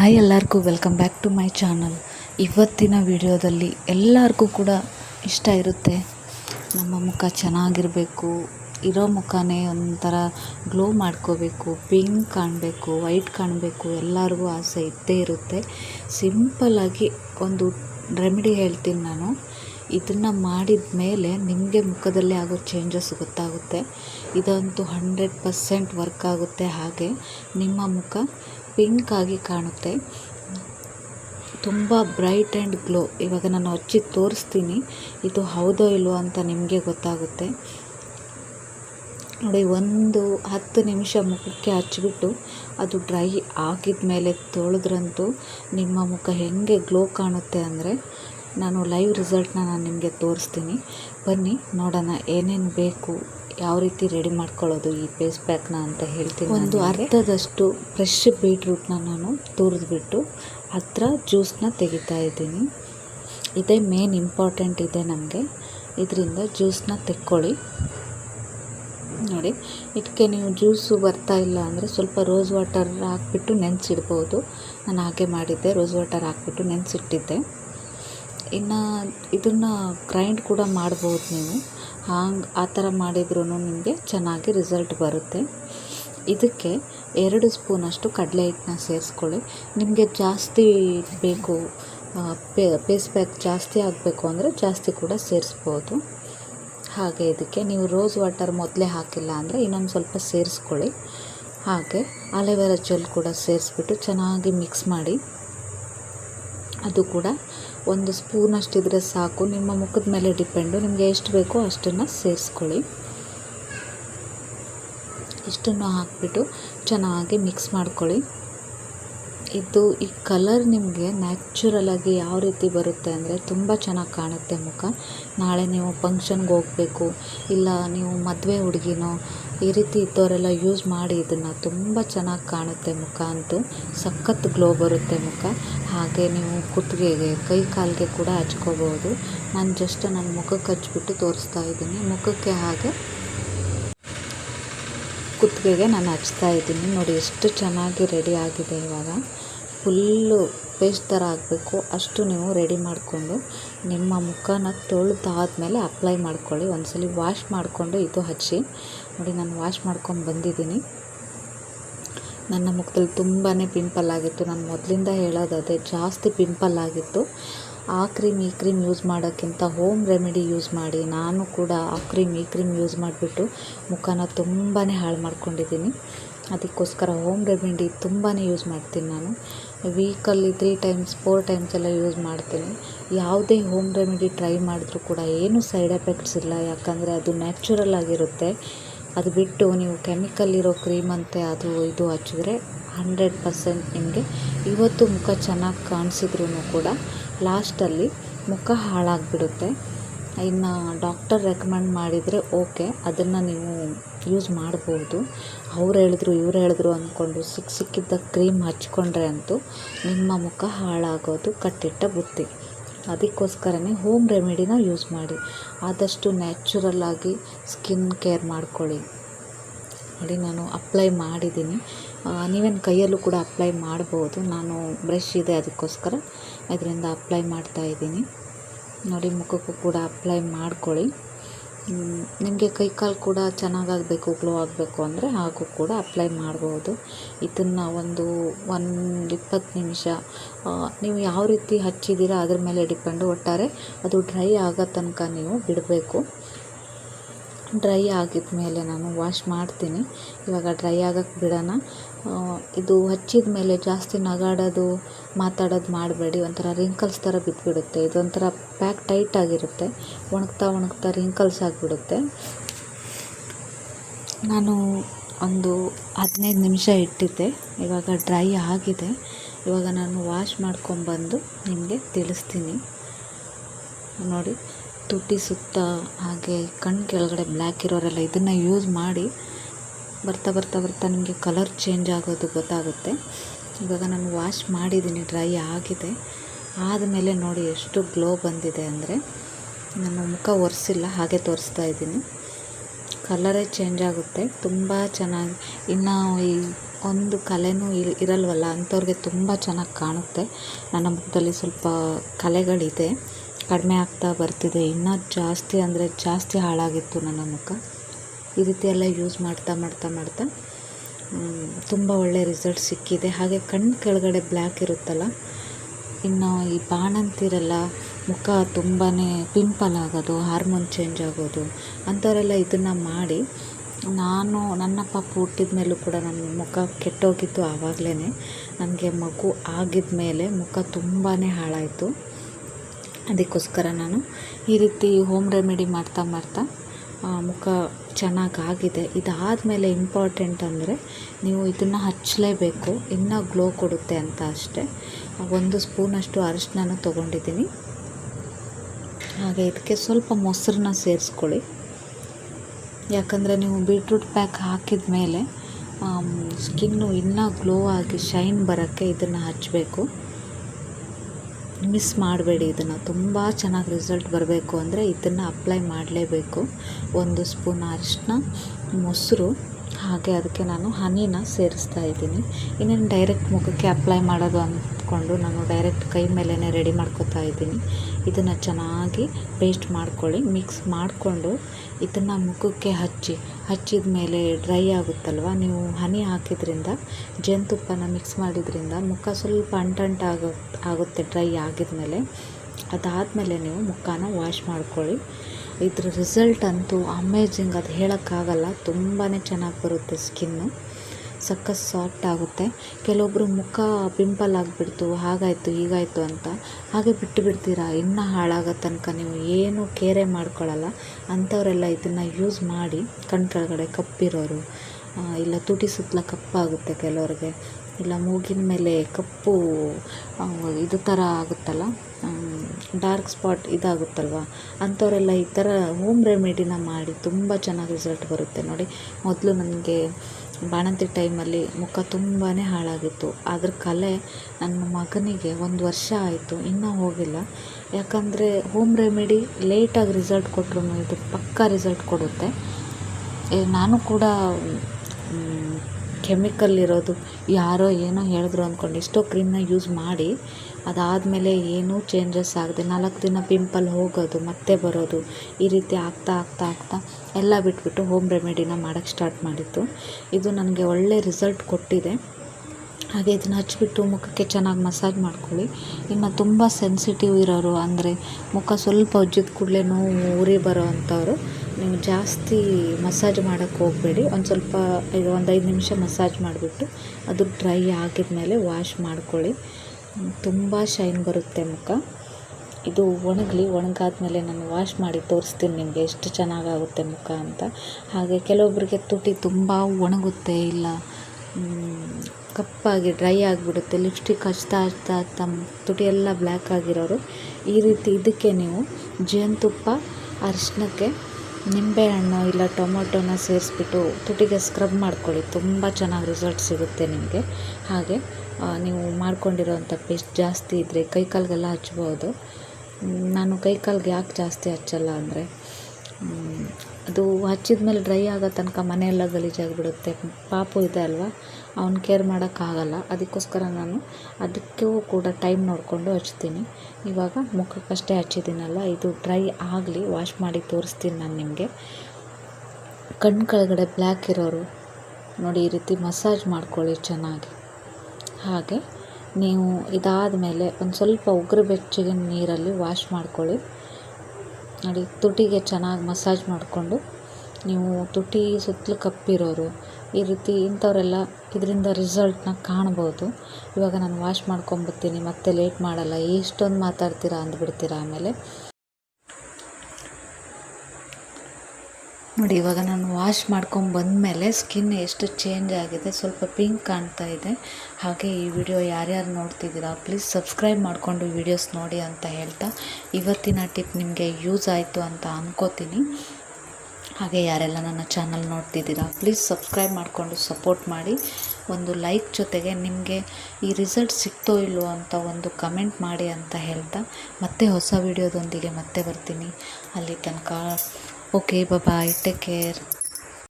Hi ಎಲ್ಲರಿಗೂ welcome back to my channel ಇವತ್ತಿನ ವಿಡಿಯೋದಲ್ಲಿ ಎಲ್ಲರಿಗೂ ಕೂಡ ಇಷ್ಟ ಇರುತ್ತೆ. ನಮ್ಮ ಮುಖ ಚೆನ್ನಾಗಿರಬೇಕು, ಇರೋ ಮುಖನೇ ಒಂಥರ ಗ್ಲೋ ಮಾಡ್ಕೋಬೇಕು ಪಿಂಕ್ ಕಾಣಬೇಕು ವೈಟ್ ಕಾಣಬೇಕು, ಎಲ್ಲರಿಗೂ ಆಸೆ ಇದ್ದೇ ಇರುತ್ತೆ. ಸಿಂಪಲ್ಲಾಗಿ ಒಂದು ರೆಮಿಡಿ ಹೇಳ್ತೀನಿ ನಾನು. ಇದನ್ನು ಮಾಡಿದ ಮೇಲೆ ನಿಮಗೆ ಮುಖದಲ್ಲಿ ಆಗೋ ಚೇಂಜಸ್ ಗೊತ್ತಾಗುತ್ತೆ. ಇದಂತೂ ಹಂಡ್ರೆಡ್ ಪರ್ಸೆಂಟ್ ವರ್ಕ್ ಆಗುತ್ತೆ ಹಾಗೆ. ನಿಮ್ಮ ಮುಖ ಪಿಂಕ್ ಆಗಿ ಕಾಣುತ್ತೆ. ತುಂಬ ಬ್ರೈಟ್ ಆ್ಯಂಡ್ ಗ್ಲೋ ಇವಾಗ ನಾನು ಹಚ್ಚಿ ತೋರಿಸ್ತೀನಿ. ಇದು ಹೌದೋ ಇಲ್ವೋ ಅಂತ ನಿಮಗೆ ಗೊತ್ತಾಗುತ್ತೆ. ನೋಡಿ, ಒಂದು ಹತ್ತು ನಿಮಿಷ ಮುಖಕ್ಕೆ ಹಚ್ಚಿಬಿಟ್ಟು ಅದು ಡ್ರೈ ಆಗಿದ ಮೇಲೆ ತೊಳೆದ್ರಂತೂ ನಿಮ್ಮ ಮುಖ ಹೆಂಗೆ ಗ್ಲೋ ಕಾಣುತ್ತೆ ಅಂದರೆ ನಾನು ಲೈವ್ ರಿಸಲ್ಟ್ನ ನಾನು ನಿಮಗೆ ತೋರಿಸ್ತೀನಿ. ಬನ್ನಿ, ನೋಡೋಣ ಏನೇನು ಬೇಕು. ಯಾವ ರೀತಿ ರೆಡಿ ಮಾಡ್ಕೊಳ್ಳೋದು ಈ ಪೇಸ್ಟ್ ಪ್ಯಾಕ್ನ ಅಂತ ಹೇಳ್ತೀನಿ ಒಂದು ಅರ್ಧದಷ್ಟು ಫ್ರೆಶ್ ಬೀಟ್ರೂಟ್ನ ನಾನು ತುರಿದ್ಬಿಟ್ಟು ಹತ್ರ ಜ್ಯೂಸನ್ನ ತೆಗಿತಾ ಇದ್ದೀನಿ. ಇದೇ ಮೇನ್ ಇಂಪಾರ್ಟೆಂಟ್ ಇದೆ ನಮಗೆ. ಇದರಿಂದ ಜ್ಯೂಸನ್ನ ತೆಕ್ಕೊಳ್ಳಿ. ನೋಡಿ ಇದಕ್ಕೆ ನೀವು ಜ್ಯೂಸು ಬರ್ತಾ ಇಲ್ಲ ಅಂದರೆ ಸ್ವಲ್ಪ ರೋಸ್ ವಾಟರ್ ಹಾಕ್ಬಿಟ್ಟು ನೆನೆಸಿಡ್ಬೋದು. ನಾನು ಹಾಗೆ ಮಾಡಿದ್ದೆ ರೋಸ್ ವಾಟರ್ ಹಾಕ್ಬಿಟ್ಟು ನೆನೆಸಿಟ್ಟಿದ್ದೆ. ಇನ್ನು ಇದನ್ನು ಗ್ರೈಂಡ್ ಕೂಡ ಮಾಡ್ಬೋದು ನೀವು. ಹಾಂಗೆ ಆ ಥರ ಮಾಡಿದ್ರೂ ನಿಮಗೆ ಚೆನ್ನಾಗಿ ರಿಸಲ್ಟ್ ಬರುತ್ತೆ. ಇದಕ್ಕೆ ಎರಡು ಸ್ಪೂನಷ್ಟು ಕಡಲೆ ಹಿಟ್ಟನ್ನ ಸೇರಿಸ್ಕೊಳ್ಳಿ. ನಿಮಗೆ ಜಾಸ್ತಿ ಬೇಕು ಪೇ ಫೇಸ್ ಪ್ಯಾಕ್ ಜಾಸ್ತಿ ಆಗಬೇಕು ಅಂದರೆ ಜಾಸ್ತಿ ಕೂಡ ಸೇರಿಸ್ಬೋದು. ಹಾಗೆ ಇದಕ್ಕೆ ನೀವು ರೋಸ್ ವಾಟರ್ ಮೊದಲೇ ಹಾಕಿಲ್ಲ ಅಂದರೆ ಇನ್ನೊಂದು ಸ್ವಲ್ಪ ಸೇರಿಸ್ಕೊಳ್ಳಿ. ಹಾಗೆ ಅಲೆವೆರಾ ಜೆಲ್ ಕೂಡ ಸೇರಿಸ್ಬಿಟ್ಟು ಚೆನ್ನಾಗಿ ಮಿಕ್ಸ್ ಮಾಡಿ ಅದು ಕೂಡ ಒಂದು ಸ್ಪೂನ್ ಇದ್ದರೆ ಸಾಕು. ನಿಮ್ಮ ಮುಖದ ಮೇಲೆ ಡಿಪೆಂಡು. ನಿಮಗೆ ಎಷ್ಟು ಬೇಕೋ ಅಷ್ಟನ್ನು ಸೇರಿಸ್ಕೊಳ್ಳಿ. ಇಷ್ಟನ್ನು ಹಾಕಿಬಿಟ್ಟು ಚೆನ್ನಾಗಿ ಮಿಕ್ಸ್ ಮಾಡ್ಕೊಳ್ಳಿ. ಇದು ಈ ಕಲರ್ ನಿಮಗೆ ನ್ಯಾಚುರಲಾಗಿ ಯಾವ ರೀತಿ ಬರುತ್ತೆ ಅಂದರೆ ತುಂಬ ಚೆನ್ನಾಗಿ ಕಾಣುತ್ತೆ ಮುಖ. ನಾಳೆ ನೀವು ಫಂಕ್ಷನ್ಗೆ ಹೋಗಬೇಕು, ಇಲ್ಲ ನೀವು ಮದುವೆ ಹುಡುಗಿನೋ, ಈ ರೀತಿ ಇದ್ದವರೆಲ್ಲ ಯೂಸ್ ಮಾಡಿ ಇದನ್ನು ತುಂಬ ಚೆನ್ನಾಗಿ ಕಾಣುತ್ತೆ ಮುಖ ಅಂತೂ. ಸಖತ್ ಗ್ಲೋ ಬರುತ್ತೆ ಮುಖ. ಹಾಗೆ ನೀವು ಕುತ್ತಿಗೆಗೆ ಕೈ ಕಾಲಿಗೆ ಕೂಡ ಹಚ್ಕೋಬೋದು. ನಾನು ಜಸ್ಟ್ ನನ್ನ ಮುಖಕ್ಕೆ ಹಚ್ಬಿಟ್ಟು ತೋರಿಸ್ತಾ ಇದ್ದೀನಿ. ಮುಖಕ್ಕೆ ಹಾಗೆ ಕುತ್ತಿಗೆಗೆ ನಾನು ಹಚ್ತಾ ಇದ್ದೀನಿ. ನೋಡಿ, ಎಷ್ಟು ಚೆನ್ನಾಗಿ ರೆಡಿ ಆಗಿದೆ ಇವಾಗ. ಫುಲ್ಲು ಪೇಸ್ಟ್ ಥರ ಆಗಬೇಕು. ಅಷ್ಟು ನೀವು ರೆಡಿ ಮಾಡಿಕೊಂಡು ನಿಮ್ಮ ಮುಖನ ತೊಳೆದಾದ್ಮೇಲೆ ಅಪ್ಲೈ ಮಾಡ್ಕೊಳ್ಳಿ. ಒಂದ್ಸಲಿ ವಾಶ್ ಮಾಡಿಕೊಂಡು ಇದು ಹಚ್ಚಿ. ನೋಡಿ, ನಾನು ವಾಶ್ ಮಾಡ್ಕೊಂಡು ಬಂದಿದ್ದೀನಿ. ನನ್ನ ಮುಖದಲ್ಲಿ ತುಂಬಾ ಪಿಂಪಲ್ ಆಗಿತ್ತು. ನಾನು ಮೊದಲಿಂದ ಹೇಳೋದದೇ ಜಾಸ್ತಿ ಪಿಂಪಲ್ ಆಗಿತ್ತು. ಆ ಕ್ರೀಮ್ ಈ ಕ್ರೀಮ್ ಯೂಸ್ ಮಾಡೋಕ್ಕಿಂತ ಹೋಮ್ ರೆಮಿಡಿ ಯೂಸ್ ಮಾಡಿ ನಾನು ಕೂಡ ಆ ಕ್ರೀಮ್ ಈ ಕ್ರೀಮ್ ಯೂಸ್ ಮಾಡಿಬಿಟ್ಟು ಮುಖನ ತುಂಬಾ ಹಾಳು ಮಾಡ್ಕೊಂಡಿದ್ದೀನಿ. ಅದಕ್ಕೋಸ್ಕರ ಹೋಮ್ ರೆಮಿಡಿ ತುಂಬಾ ಯೂಸ್ ಮಾಡ್ತೀನಿ ನಾನು. Weekly three times four times ಎಲ್ಲ ಯೂಸ್ ಮಾಡ್ತೀನಿ. ಯಾವುದೇ ಹೋಮ್ ರೆಮಿಡಿ ಟ್ರೈ ಮಾಡಿದ್ರೂ ಕೂಡ ಏನು ಸೈಡ್ ಎಫೆಕ್ಟ್ಸ್ ಇಲ್ಲ. ಯಾಕಂದರೆ ಅದು ನ್ಯಾಚುರಲ್ ಆಗಿರುತ್ತೆ. ಅದು ಬಿಟ್ಟು ನೀವು ಕೆಮಿಕಲ್ ಇರೋ ಕ್ರೀಮ್ ಅಂತೆ ಅದು ಇದು ಹಚ್ಚಿದ್ರೆ ಹಂಡ್ರೆಡ್ ಪರ್ಸೆಂಟ್ ನಿಮಗೆ. ಇವತ್ತು ಮುಖ ಚೆನ್ನಾಗಿ ಕಾಣಿಸಿದ್ರೂ ಕೂಡ ಲಾಸ್ಟಲ್ಲಿ ಮುಖ ಹಾಳಾಗಿಬಿಡುತ್ತೆ. ಇನ್ನು ಡಾಕ್ಟರ್ ರೆಕಮೆಂಡ್ ಮಾಡಿದರೆ ಓಕೆ, ಅದನ್ನು ನೀವು ಯೂಸ್ ಮಾಡಬಹುದು ಅವ್ರು ಹೇಳಿದ್ರು, ಇವ್ರು ಹೇಳಿದ್ರು ಅಂದ್ಕೊಂಡು ಸಿಕ್ಕ ಸಿಕ್ಕಿದ್ದ ಕ್ರೀಮ್ ಹಚ್ಕೊಂಡ್ರೆ ಅಂತೂ ನಿಮ್ಮ ಮುಖ ಹಾಳಾಗೋದು ಕಟ್ಟಿಟ್ಟ ಬುತ್ತಿ ಅದಕ್ಕೋಸ್ಕರನೇ ಹೋಮ್ ರೆಮಿಡಿನ ಯೂಸ್ ಮಾಡಿ. ಆದಷ್ಟು ನ್ಯಾಚುರಲ್ಲಾಗಿ ಸ್ಕಿನ್ ಕೇರ್ ಮಾಡ್ಕೊಳ್ಳಿ. ನೋಡಿ, ನಾನು ಅಪ್ಲೈ ಮಾಡಿದ್ದೀನಿ. ನೀವೇನು ಕೈಯಲ್ಲೂ ಕೂಡ ಅಪ್ಲೈ ಮಾಡ್ಬೋದು. ನಾನು ಬ್ರಷ್ ಇದೆ ಅದಕ್ಕೋಸ್ಕರ. ಇದರಿಂದ ಅಪ್ಲೈ ಮಾಡ್ತಾ ಇದ್ದೀನಿ. ನೋಡಿ, ಮುಖಕ್ಕೂ ಕೂಡ ಅಪ್ಲೈ ಮಾಡ್ಕೊಳ್ಳಿ. ನಿಮಗೆ ಕೈ ಕಾಲು ಕೂಡ ಚೆನ್ನಾಗಾಗಬೇಕು ಗ್ಲೋ ಆಗಬೇಕು ಅಂದರೆ ಹಾಗೂ ಕೂಡ ಅಪ್ಲೈ ಮಾಡ್ಬೋದು. ಇದನ್ನು ಒಂದು ಒಂದು ಇಪ್ಪತ್ತು ನಿಮಿಷ ನೀವು ಯಾವ ರೀತಿ ಹಚ್ಚಿದ್ದೀರಾ ಅದ್ರ ಮೇಲೆ ಡಿಪೆಂಡು ಒಟ್ಟಾರೆ ಅದು ಡ್ರೈ ಆಗೋ ತನಕ ನೀವು ಬಿಡಬೇಕು. ಡ್ರೈ ಆಗಿದ ಮೇಲೆ ನಾನು ವಾಶ್ ಮಾಡ್ತೀನಿ. ಇವಾಗ ಡ್ರೈ ಆಗೋಕ್ಕೆ ಬಿಡೋಣ. ಇದು ಹಚ್ಚಿದ ಮೇಲೆ ಜಾಸ್ತಿ ನಗಾಡೋದು, ಮಾತಾಡೋದು ಮಾಡಬೇಡಿ. ಒಂಥರ ರಿಂಕಲ್ಸ್ ಥರ ಬಿದ್ದುಬಿಡುತ್ತೆ ಇದೊಂಥರ ಪ್ಯಾಕ್ ಟೈಟ್ ಆಗಿರುತ್ತೆ. ಒಣಗ್ತಾ ಒಣಗ್ತಾ ರಿಂಕಲ್ಸ್ ಆಗಿಬಿಡುತ್ತೆ. ನಾನು ಒಂದು ಹದಿನೈದು ನಿಮಿಷ ಇಟ್ಟಿದ್ದೆ. ಇವಾಗ ಡ್ರೈ ಆಗಿದೆ. ಇವಾಗ ನಾನು ವಾಶ್ ಮಾಡ್ಕೊಂಬಂದು ನಿಮಗೆ ತಿಳಿಸ್ತೀನಿ. ನೋಡಿ, ತುಟಿ ಸುತ್ತ ಹಾಗೆ ಕಣ್ಣು ಕೆಳಗಡೆ ಬ್ಲ್ಯಾಕ್ ಇರೋರೆಲ್ಲ ಇದನ್ನು ಯೂಸ್ ಮಾಡಿ ಬರ್ತಾ ಬರ್ತಾ ಬರ್ತಾ ನಿಮಗೆ ಕಲರ್ ಚೇಂಜ್ ಆಗೋದು ಗೊತ್ತಾಗುತ್ತೆ. ಇವಾಗ ನಾನು ವಾಶ್ ಮಾಡಿದ್ದೀನಿ ಡ್ರೈ ಆಗಿದೆ. ಆದಮೇಲೆ ನೋಡಿ ಎಷ್ಟು ಗ್ಲೋ ಬಂದಿದೆ ಅಂದರೆ ನನ್ನ ಮುಖ ಒರೆಸಿಲ್ಲ, ಹಾಗೆ ತೋರಿಸ್ತಾ ಇದ್ದೀನಿ. ಕಲರೇ ಚೇಂಜ್ ಆಗುತ್ತೆ. ತುಂಬ ಚೆನ್ನಾಗಿ, ಇನ್ನು ಈ ಒಂದು ಕಲೆನೂ ಇರ್ ಇರಲ್ವಲ್ಲ, ಅಂಥವ್ರಿಗೆ ತುಂಬ ಚೆನ್ನಾಗಿ ಕಾಣುತ್ತೆ. ನನ್ನ ಮುಖದಲ್ಲಿ ಸ್ವಲ್ಪ ಕಲೆಗಳಿದೆ. ಕಡಿಮೆ ಆಗ್ತಾ ಬರ್ತಿದೆ. ಇನ್ನೂ ಜಾಸ್ತಿ ಅಂದರೆ ಜಾಸ್ತಿ ಹಾಳಾಗಿತ್ತು ನನ್ನ ಮುಖ. ಈ ರೀತಿ ಎಲ್ಲ ಯೂಸ್ ಮಾಡ್ತಾ ಮಾಡ್ತಾ ಮಾಡ್ತಾ ತುಂಬ ಒಳ್ಳೆಯ ರಿಸಲ್ಟ್ ಸಿಕ್ಕಿದೆ. ಹಾಗೆ ಕಣ್ಣು ಕೆಳಗಡೆ ಬ್ಲ್ಯಾಕ್ ಇರುತ್ತಲ್ಲ, ಇನ್ನು ಈ ಬಾಣಂತಿರೆಲ್ಲ ಮುಖ ತುಂಬಾ ಪಿಂಪಲ್ ಆಗೋದು ಹಾರ್ಮೋನ್ ಚೇಂಜ್ ಆಗೋದು, ಅಂಥವರೆಲ್ಲ ಇದನ್ನು ಮಾಡಿ, ನಾನು ನನ್ನ ಪಾಪ ಹುಟ್ಟಿದ ಮೇಲೂ ಕೂಡ ನನ್ನ ಮುಖ ಕೆಟ್ಟೋಗಿದ್ದು ಆವಾಗಲೇ ನನಗೆ ಮಗು ಆಗಿದ ಮೇಲೆ ಮುಖ ತುಂಬಾ ಹಾಳಾಯಿತು. ಅದಕ್ಕೋಸ್ಕರ ನಾನು ಈ ರೀತಿ ಹೋಮ್ ರೆಮಿಡಿ ಮಾಡ್ತಾ ಮಾಡ್ತಾ ಮುಖ ಚೆನ್ನಾಗಾಗಿದೆ. ಇದಾದಮೇಲೆ ಇಂಪಾರ್ಟೆಂಟ್ ಅಂದರೆ ನೀವು ಇದನ್ನು ಹಚ್ಚಲೇಬೇಕು. ಇನ್ನೂ ಗ್ಲೋ ಕೊಡುತ್ತೆ ಅಂತ ಅಷ್ಟೇ. ಒಂದು ಸ್ಪೂನಷ್ಟು ಅರಿಶಿನ ತೊಗೊಂಡಿದ್ದೀನಿ. ಹಾಗೆ ಇದಕ್ಕೆ ಸ್ವಲ್ಪ ಮೊಸರನ್ನ ಸೇರಿಸ್ಕೊಳ್ಳಿ. ಯಾಕಂದರೆ ನೀವು ಬೀಟ್ರೂಟ್ ಪ್ಯಾಕ್ ಹಾಕಿದ ಮೇಲೆ ಸ್ಕಿನ್ನು ಇನ್ನೂ ಗ್ಲೋ ಆಗಿ ಶೈನ್ ಬರೋಕ್ಕೆ ಇದನ್ನು ಹಚ್ಚಬೇಕು. ಮಿಸ್ ಮಾಡಬೇಡಿ, ಇದನ್ನು ತುಂಬ ಚೆನ್ನಾಗಿ ರಿಸಲ್ಟ್ ಬರಬೇಕು ಅಂದರೆ ಇದನ್ನು ಅಪ್ಲೈ ಮಾಡಲೇಬೇಕು. ಒಂದು ಸ್ಪೂನ್ ಅರಿಶಿನ ಮೊಸರು ಹಾಗೆ ಅದಕ್ಕೆ ನಾನು ಹನಿನ ಸೇರಿಸ್ತಾ ಇದ್ದೀನಿ. ಇನ್ನೇನು ಡೈರೆಕ್ಟ್ ಮುಖಕ್ಕೆ ಅಪ್ಲೈ ಮಾಡೋದು ಅಂದ್ಕೊಂಡು ನಾನು ಡೈರೆಕ್ಟ್ ಕೈ ಮೇಲೇ ರೆಡಿ ಮಾಡ್ಕೊತಾ ಇದ್ದೀನಿ. ಇದನ್ನು ಚೆನ್ನಾಗಿ ಪೇಸ್ಟ್ ಮಾಡ್ಕೊಳ್ಳಿ ಮಿಕ್ಸ್ ಮಾಡಿಕೊಂಡು ಇದನ್ನು ಮುಖಕ್ಕೆ ಹಚ್ಚಿ, ಹಚ್ಚಿದ ಮೇಲೆ ಡ್ರೈ ಆಗುತ್ತಲ್ವ? ನೀವು ಹನಿ ಹಾಕಿದ್ರಿಂದ, ಜೇನುತುಪ್ಪನ ಮಿಕ್ಸ್ ಮಾಡಿದ್ರಿಂದ ಮುಖ ಸ್ವಲ್ಪ ಅಂಟಂಟಾಗೋ ಆಗುತ್ತೆ ಡ್ರೈ ಆಗಿದ ಮೇಲೆ ಅದಾದಮೇಲೆ ನೀವು ಮುಖನ ವಾಶ್ ಮಾಡ್ಕೊಳ್ಳಿ. ಇದ್ರ ರಿಸಲ್ಟ್ ಅಂತೂ ಅಮೇಝಿಂಗ್ ಅದು ಹೇಳೋಕ್ಕಾಗಲ್ಲ. ತುಂಬಾ ಚೆನ್ನಾಗಿ ಬರುತ್ತೆ ಸ್ಕಿನ್ನು ಸಖತ್ ಸಾಫ್ಟ್ ಆಗುತ್ತೆ. ಕೆಲವೊಬ್ಬರು ಮುಖ ಪಿಂಪಲ್ ಆಗಿಬಿಡ್ತು, ಹಾಗಾಯಿತು, ಹೀಗಾಯಿತು ಅಂತ ಹಾಗೆ ಬಿಟ್ಟು ಬಿಡ್ತೀರಾ? ಇನ್ನೂ ಹಾಳಾಗೋ ತನಕ ನೀವು ಏನು ಕೇರೆ ಮಾಡ್ಕೊಳ್ಳಲ್ಲ ಅಂಥವರೆಲ್ಲ ಇದನ್ನು ಯೂಸ್ ಮಾಡಿ ಕಣ್ಣು ಕೆಳಗಡೆ ಕಪ್ಪಿರೋರು ಇಲ್ಲ ತುಟಿ ಸುತ್ತಲ ಕಪ್ಪಾಗುತ್ತೆ ಕೆಲವ್ರಿಗೆ, ಇಲ್ಲ ಮೂಗಿನ ಮೇಲೆ ಕಪ್ಪು ಇದು ಥರ ಆಗುತ್ತಲ್ಲ? ಡಾರ್ಕ್ ಸ್ಪಾಟ್ ಇದಾಗುತ್ತಲ್ವ? ಅಂಥವರೆಲ್ಲ ಈ ಥರ ಹೋಮ್ ರೆಮಿಡಿನ ಮಾಡಿ ತುಂಬ ಚೆನ್ನಾಗಿ ರಿಸಲ್ಟ್ ಬರುತ್ತೆ ನೋಡಿ. ಮೊದಲು ನನಗೆ ಬಾಣಂತಿ ಟೈಮಲ್ಲಿ ಮುಖ ತುಂಬಾ ಹಾಳಾಗಿತ್ತು. ಅದ್ರ ಕಲೆ ನನ್ನ ಮಗನಿಗೆ ಒಂದು ವರ್ಷ ಆಯಿತು, ಇನ್ನೂ ಹೋಗಿಲ್ಲ. ಯಾಕಂದರೆ ಹೋಮ್ ರೆಮಿಡಿ ಲೇಟಾಗಿ ರಿಸಲ್ಟ್ ಕೊಟ್ಟರು ಇದು ಪಕ್ಕಾ ರಿಸಲ್ಟ್ ಕೊಡುತ್ತೆ. ನಾನು ಕೂಡ ಕೆಮಿಕಲ್ ಇರೋದು, ಯಾರೋ ಏನೋ ಹೇಳಿದ್ರು ಅಂದ್ಕೊಂಡು ಎಷ್ಟೋ ಕ್ರೀಮ್ನ ಯೂಸ್ ಮಾಡಿ, ಅದಾದಮೇಲೆ ಏನೂ ಚೇಂಜಸ್ ಆಗದೆ, ನಾಲ್ಕು ದಿನ ಪಿಂಪಲ್ ಹೋಗೋದು, ಮತ್ತೆ ಬರೋದು, ಈ ರೀತಿ ಆಗ್ತಾ ಆಗ್ತಾ ಆಗ್ತಾ ಎಲ್ಲ ಬಿಟ್ಬಿಟ್ಟು ಹೋಮ್ ರೆಮಿಡಿನ ಮಾಡೋಕ್ಕೆ ಸ್ಟಾರ್ಟ್ ಮಾಡಿತ್ತು ಇದು ನನಗೆ ಒಳ್ಳೆ ರಿಸಲ್ಟ್ ಕೊಟ್ಟಿದೆ. ಹಾಗೆ ಇದನ್ನು ಹಚ್ಚಿಬಿಟ್ಟು ಮುಖಕ್ಕೆ ಚೆನ್ನಾಗಿ ಮಸಾಜ್ ಮಾಡ್ಕೊಳ್ಳಿ. ಇನ್ನು ತುಂಬ ಸೆನ್ಸಿಟಿವ್ ಇರೋರು ಅಂದರೆ ಮುಖ ಸ್ವಲ್ಪ ಉಜ್ಜಿದ ಕೂಡಲೇ ನೋವು ಉರಿ ಬರೋ ಅಂಥವ್ರು, ನೀವು ಜಾಸ್ತಿ ಮಸಾಜ್ ಮಾಡೋಕ್ಕೆ ಹೋಗಬೇಡಿ. ಒಂದು ಸ್ವಲ್ಪ, ಈಗ ಒಂದು ಐದು ನಿಮಿಷ ಮಸಾಜ್ ಮಾಡಿಬಿಟ್ಟು ಅದು ಡ್ರೈ ಆಗಿದ ಮೇಲೆ ವಾಶ್ ಮಾಡ್ಕೊಳ್ಳಿ. ತುಂಬ ಶೈನ್ ಬರುತ್ತೆ ಮುಖ. ಇದು ಒಣಗಲಿ, ಒಣಗಾದ್ಮೇಲೆ ನಾನು ವಾಶ್ ಮಾಡಿ ತೋರಿಸ್ತೀನಿ ನಿಮಗೆ ಎಷ್ಟು ಚೆನ್ನಾಗಾಗುತ್ತೆ ಮುಖ ಅಂತ. ಹಾಗೆ ಕೆಲವೊಬ್ಬರಿಗೆ ತುಟಿ ತುಂಬ ಒಣಗುತ್ತೆ, ಇಲ್ಲ ಕಪ್ಪಾಗಿ ಡ್ರೈ ಆಗಿಬಿಡುತ್ತೆ, ಲಿಪ್ಸ್ಟಿಕ್ ಹಚ್ತಾ ಹಚ್ತಾ ತಮ್ಮ ತುಟಿ ಎಲ್ಲ ಬ್ಲ್ಯಾಕ್ ಆಗಿರೋರು. ಈ ರೀತಿ ಇದಕ್ಕೆ ನೀವು ಜೇನುತುಪ್ಪ ಅರಿಶಿನಕ್ಕೆ ನಿಂಬೆಹಣ್ಣು ಇಲ್ಲ ಟೊಮೊಟೊನ ಸೇರಿಸ್ಬಿಟ್ಟು ತುಟಿಗೆ ಸ್ಕ್ರಬ್ ಮಾಡ್ಕೊಳ್ಳಿ. ತುಂಬ ಚೆನ್ನಾಗಿ ರಿಸಲ್ಟ್ ಸಿಗುತ್ತೆ ನಿಮಗೆ. ಹಾಗೆ ನೀವು ಮಾಡ್ಕೊಂಡಿರೋವಂಥ ಪೇಸ್ಟ್ ಜಾಸ್ತಿ ಇದ್ದರೆ ಕೈ ಕಾಲಿಗೆಲ್ಲ ಹಚ್ಬೋದು. ನಾನು ಕೈ ಕಾಲಿಗೆ ಯಾಕೆ ಜಾಸ್ತಿ ಹಚ್ಚಲ್ಲ ಅಂದರೆ ಅದು ಹಚ್ಚಿದ ಮೇಲೆ ಡ್ರೈ ಆಗೋ ತನಕ ಮನೆಯೆಲ್ಲ ಗಲೀಜಾಗಿಬಿಡುತ್ತೆ. ಪಾಪು ಇದೆ ಅಲ್ವಾ? ಅವ್ನ ಕೇರ್ ಮಾಡೋಕ್ಕಾಗಲ್ಲ. ಅದಕ್ಕೋಸ್ಕರ ನಾನು ಅದಕ್ಕೂ ಕೂಡ ಟೈಮ್ ನೋಡಿಕೊಂಡು ಹಚ್ತೀನಿ. ಇವಾಗ ಮುಖಕ್ಕಷ್ಟೇ ಹಚ್ಚಿದ್ದೀನಲ್ಲ, ಇದು ಡ್ರೈ ಆಗಲಿ, ವಾಶ್ ಮಾಡಿ ತೋರಿಸ್ತೀನಿ ನಾನು ನಿಮಗೆ. ಕಣ್ಣು ಕೆಳಗಡೆ ಬ್ಲ್ಯಾಕ್ ಇರೋರು ನೋಡಿ ಈ ರೀತಿ ಮಸಾಜ್ ಮಾಡ್ಕೊಳ್ಳಿ ಚೆನ್ನಾಗಿ. ಹಾಗೆ ನೀವು ಇದಾದ ಮೇಲೆ ಒಂದು ಸ್ವಲ್ಪ ಉಗ್ರ ಬೆಚ್ಚಗಿನ ನೀರಲ್ಲಿ ವಾಶ್ ಮಾಡ್ಕೊಳ್ಳಿ. ನೋಡಿ, ತುಟಿಗೆ ಚೆನ್ನಾಗಿ ಮಸಾಜ್ ಮಾಡಿಕೊಂಡು ನೀವು ತುಟಿ ಸುತ್ತಲೂ ಕಪ್ಪಿರೋರು, ಈ ರೀತಿ ಇಂಥವರೆಲ್ಲ ಇದರಿಂದ ರಿಸಲ್ಟ್ನ ಕಾಣ್ಬೋದು. ಇವಾಗ ನಾನು ವಾಶ್ ಮಾಡ್ಕೊಂಬರ್ತೀನಿ ಮತ್ತೆ ಲೇಟ್ ಮಾಡಲ್ಲ, ಎಷ್ಟೊಂದು ಮಾತಾಡ್ತೀರಾ ಅಂದ್ಬಿಡ್ತೀರಾ ಆಮೇಲೆ. ನೋಡಿ, ಇವಾಗ ನಾನು ವಾಶ್ ಮಾಡ್ಕೊಂಡು ಬಂದಮೇಲೆ ಸ್ಕಿನ್ ಎಷ್ಟು ಚೇಂಜ್ ಆಗಿದೆ, ಸ್ವಲ್ಪ ಪಿಂಕ್ ಕಾಣ್ತಾ ಇದೆ. ಹಾಗೆ ಈ ವಿಡಿಯೋ ಯಾರ್ಯಾರು ನೋಡ್ತಿದ್ದೀರಾ ಪ್ಲೀಸ್ ಸಬ್ಸ್ಕ್ರೈಬ್ ಮಾಡಿಕೊಂಡು ವಿಡಿಯೋಸ್ ನೋಡಿ ಅಂತ ಹೇಳ್ತಾ ಇವತ್ತಿನ ಟಿಪ್ ನಿಮಗೆ ಯೂಸ್ ಆಯಿತು ಅಂತ ಅಂದ್ಕೋತೀನಿ ಹಾಗೆ ಯಾರೆಲ್ಲ ನನ್ನ ಚಾನಲ್ ನೋಡ್ತಿದ್ದೀರಾ ಪ್ಲೀಸ್ ಸಬ್ಸ್ಕ್ರೈಬ್ ಮಾಡಿಕೊಂಡು ಸಪೋರ್ಟ್ ಮಾಡಿ. ಒಂದು ಲೈಕ್ ಜೊತೆಗೆ ನಿಮಗೆ ಈ ರಿಸಲ್ಟ್ ಸಿಕ್ತೋ ಇಲ್ಲೋ ಅಂತ ಒಂದು ಕಮೆಂಟ್ ಮಾಡಿ ಅಂತ ಹೇಳ್ತಾ ಮತ್ತೆ ಹೊಸ ವಿಡಿಯೋದೊಂದಿಗೆ ಮತ್ತೆ ಬರ್ತೀನಿ. ಅಲ್ಲಿ ತನಕ ಓಕೆ ಬಾಯ್ ಟೇಕ್ ಕೇರ್